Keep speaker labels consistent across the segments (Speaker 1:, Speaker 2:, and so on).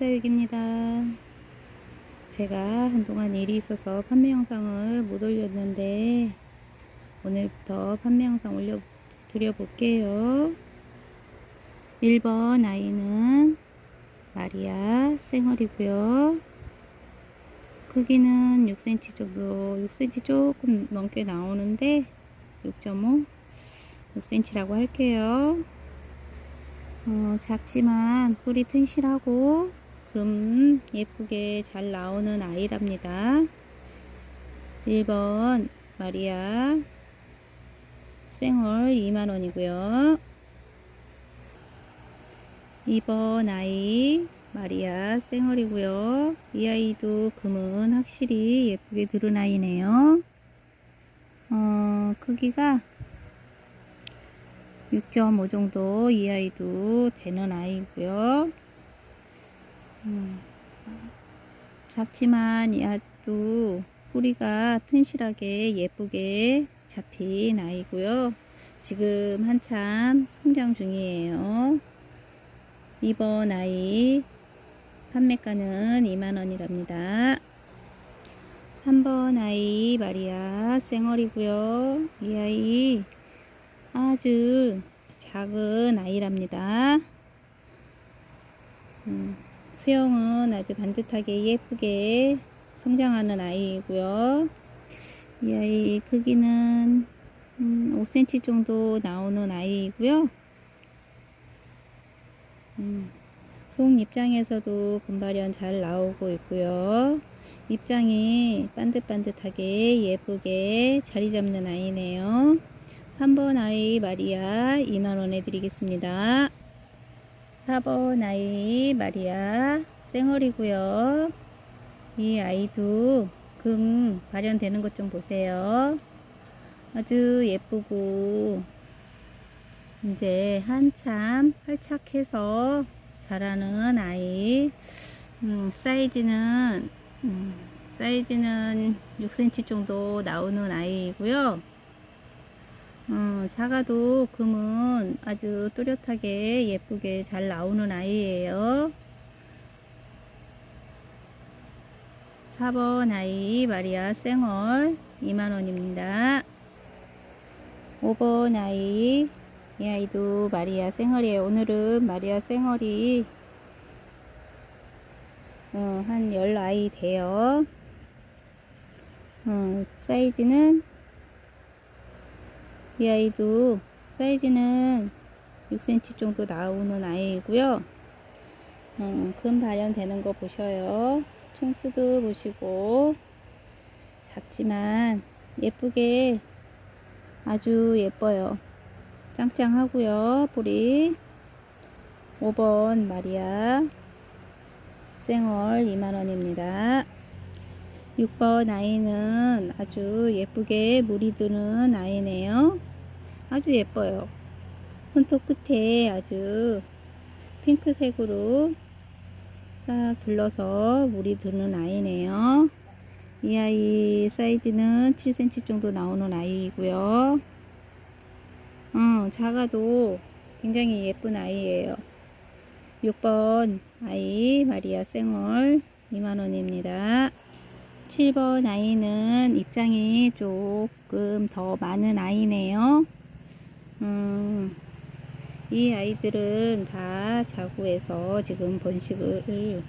Speaker 1: 홍다육입니다. 제가 한동안 일이 있어서 판매 영상을 못 올렸는데 오늘부터 판매 영상 올려 드려 볼게요. 1번 아이는 마리아 생얼이고요. 크기는 6cm 정도, 6cm 조금 넘게 나오는데 6.5, 6cm라고 할게요. 어, 작지만 뿔이 튼실하고 금 예쁘게 잘 나오는 아이랍니다. 1번 마리아 생얼 2만원이고요. 2번 아이 마리아 생얼이고요. 이 아이도 금은 확실히 예쁘게 들은 아이네요. 어, 크기가 6.5 정도 이 아이도 되는 아이고요. 음, 작지만 이 아이도 뿌리가 튼실하게 예쁘게 잡힌 아이고요. 지금 한참 성장 중이에요. 이번 아이 판매가는 2만원이랍니다. 3번 아이 마리아 생얼이고요. 이 아이 아주 작은 아이랍니다. 음, 수영은 아주 반듯하게 예쁘게 성장하는 아이이고요. 이 아이 크기는 음, 5cm 정도 나오는 아이이고요. 음, 속 입장에서도 금발현 잘 나오고 있고요. 입장이 반듯반듯하게 예쁘게 자리 잡는 아이네요. 3번 아이 마리아 2만원에 드리겠습니다. 4번 아이 마리아 생얼이고요. 이 아이도 금 발현되는 것 좀 보세요. 아주 예쁘고 이제 한참 활착해서 자라는 아이 음, 사이즈는 음, 사이즈는 6cm 정도 나오는 아이이고요. 어, 작아도 금은 아주 또렷하게 예쁘게 잘 나오는 아이예요. 4번 아이 마리아 생얼 2만원입니다. 5번 아이 이 아이도 마리아 생얼이에요. 오늘은 마리아 생얼이 어, 한 10아이 돼요. 어, 사이즈는 이 아이도 사이즈는 6cm 정도 나오는 아이이고요. 음, 금 발현되는 거 보셔요. 총수도 보시고 작지만 예쁘게 아주 예뻐요. 짱짱하고요. 뿌리 5번 마리아 생얼 2만원입니다. 6번 아이는 아주 예쁘게 물이 드는 아이네요. 아주 예뻐요. 손톱 끝에 아주 핑크색으로 싹 둘러서 물이 드는 아이네요. 이 아이 사이즈는 7cm 정도 나오는 아이이고요. 어, 작아도 굉장히 예쁜 아이예요. 6번 아이 마리아 생얼 2만원입니다. 7번 아이는 입장이 조금 더 많은 아이네요. 음, 이 아이들은 다 자구에서 지금 번식을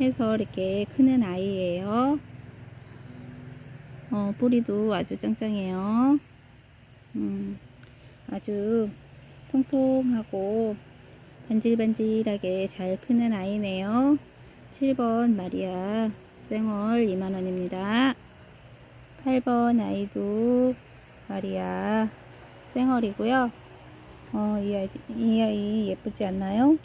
Speaker 1: 해서 이렇게 크는 아이예요. 어, 뿌리도 아주 짱짱해요. 음, 아주 통통하고 반질반질하게 잘 크는 아이네요. 7번 마리아 생얼 2만원입니다. 8번 아이도 마리아 생얼이고요. 어, 이 아이, 이 아이 예쁘지 않나요?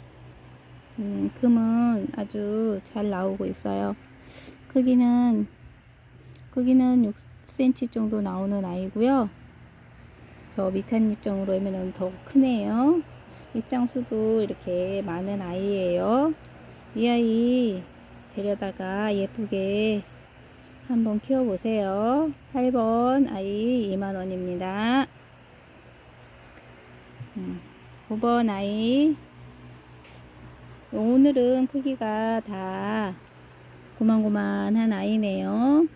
Speaker 1: 음, 금은 아주 잘 나오고 있어요. 크기는, 크기는 6cm 정도 나오는 아이고요. 저 밑한 입장으로 하면 더 크네요. 입장수도 이렇게 많은 아이예요. 이 아이 데려다가 예쁘게 한번 키워보세요. 8번 아이 2만원입니다. 5번 아이 오늘은 크기가 다 고만고만한 아이네요.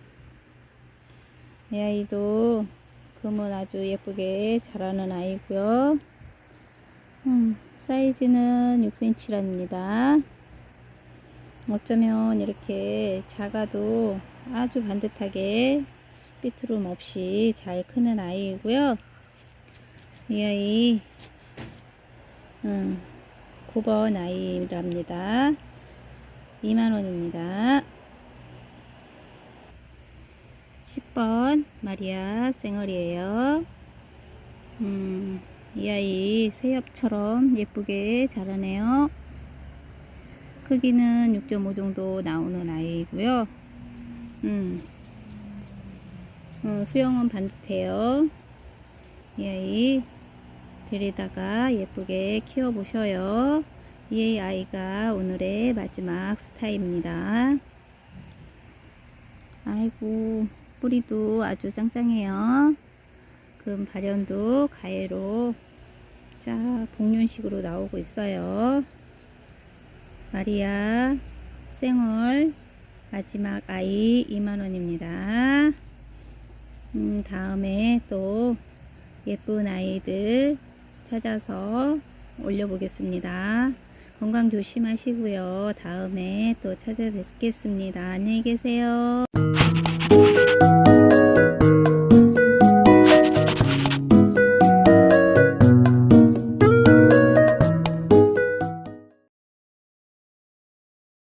Speaker 1: 이 아이도 금은 아주 예쁘게 자라는 아이고요. 음, 사이즈는 6cm랍니다. 어쩌면 이렇게 작아도 아주 반듯하게 삐뚤음 없이 잘 크는 아이이고요. 이 아이 음, 9번 아이랍니다. 2만원입니다. 10번 마리아 쌩얼이에요. 음, 이 아이 새엽처럼 예쁘게 자라네요. 크기는 6.5 정도 나오는 아이고요. 음, 어, 수영은 반듯해요. 이 아이 들이다가 예쁘게 키워보셔요. 이 아이가 오늘의 마지막 스타입니다. 아이고, 뿌리도 아주 짱짱해요. 금 발연도 가해로 자 복륜식으로 나오고 있어요. 마리아 생얼 마지막 아이 2만원입니다. 음, 다음에 또 예쁜 아이들 찾아서 올려보겠습니다. 건강 조심하시고요. 다음에 또 찾아뵙겠습니다. 안녕히 계세요.